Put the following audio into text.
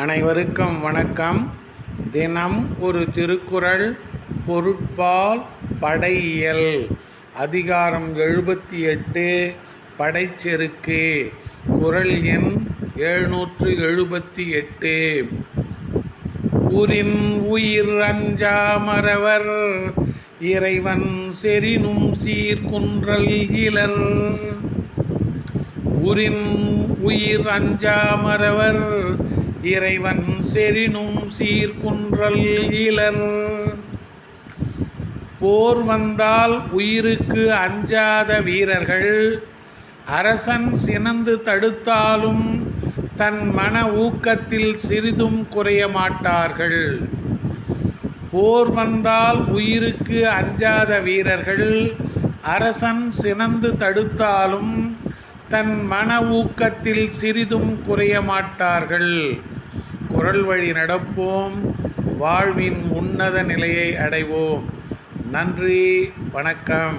அனைவருக்கும் வணக்கம். தினம் ஒரு திருக்குறள் பொருட்பால் படையியல். அதிகாரம் எழுபத்தி எட்டு படைச்செருக்கு. குறள் எண் எழுநூற்று எழுபத்தி எட்டு ஊரின் உயிர் அஞ்சாமறவர் இறைவன் செறினும் சீர்குன்றல் இலர் உரின் உயிர் அஞ்சாமறவர் இறைவன் செறினும் சீர்குன்றல் இலர். போர் வந்தால் உயிருக்கு அஞ்சாத வீரர்கள். அரசன் சினந்து தடுத்தாலும் தன் மன ஊக்கத்தில் சிறிதும் குறைய மாட்டார்கள். போர் வந்தால் உயிருக்கு அஞ்சாத வீரர்கள். அரசன் சினந்து தடுத்தாலும் தன் மன ஊக்கத்தில் சிறிதும் குறைய மாட்டார்கள். குரல் வழி நடப்போம். வாழ்வின் உன்னத நிலையை அடைவோம். நன்றி. வணக்கம்.